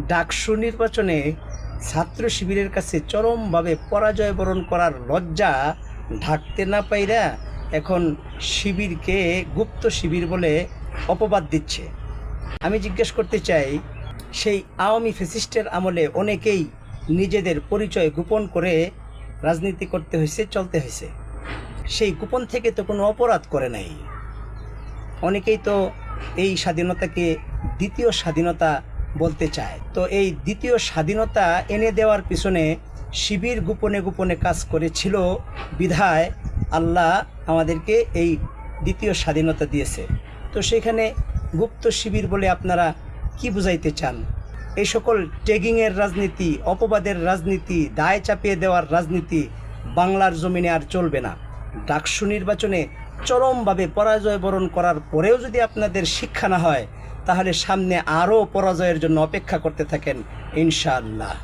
ডাকসু নির্বাচনে ছাত্র শিবিরের কাছে চরমভাবে পরাজয় বরণ করার লজ্জা ঢাকতে না পাইরা এখন শিবিরকে গুপ্ত শিবির বলে অপবাদ দিচ্ছে। আমি জিজ্ঞেস করতে চাই, সেই আওয়ামী ফেসিস্টের আমলে অনেকেই নিজেদের পরিচয় গোপন করে রাজনীতি করতে হয়েছে চলতে হয়েছে সেই গোপন থেকে তো কোনো অপরাধ করে নাই। অনেকেই তো এই স্বাধীনতাকে দ্বিতীয় স্বাধীনতা বলতে চায়। তো এই দ্বিতীয় স্বাধীনতা এনে দেওয়ার পিছনে শিবির গোপনে গোপনে কাজ করেছিল বিধায় আল্লাহ আমাদেরকে এই দ্বিতীয় স্বাধীনতা দিয়েছে। তো সেখানে গুপ্ত শিবির বলে আপনারা কি বুঝাইতে চান? এই সকল ট্যাগিংয়ের রাজনীতি, অপবাদের রাজনীতি, দায় চাপিয়ে দেওয়ার রাজনীতি বাংলার জমিনে আর চলবে না। ডাকসু নির্বাচনে চরমভাবে পরাজয় বরণ করার পরেও যদি আপনাদের শিক্ষা না হয় তাহলে সামনে আরও পরাজয়ের জন্য অপেক্ষা করতে থাকেন ইনশাআল্লাহ।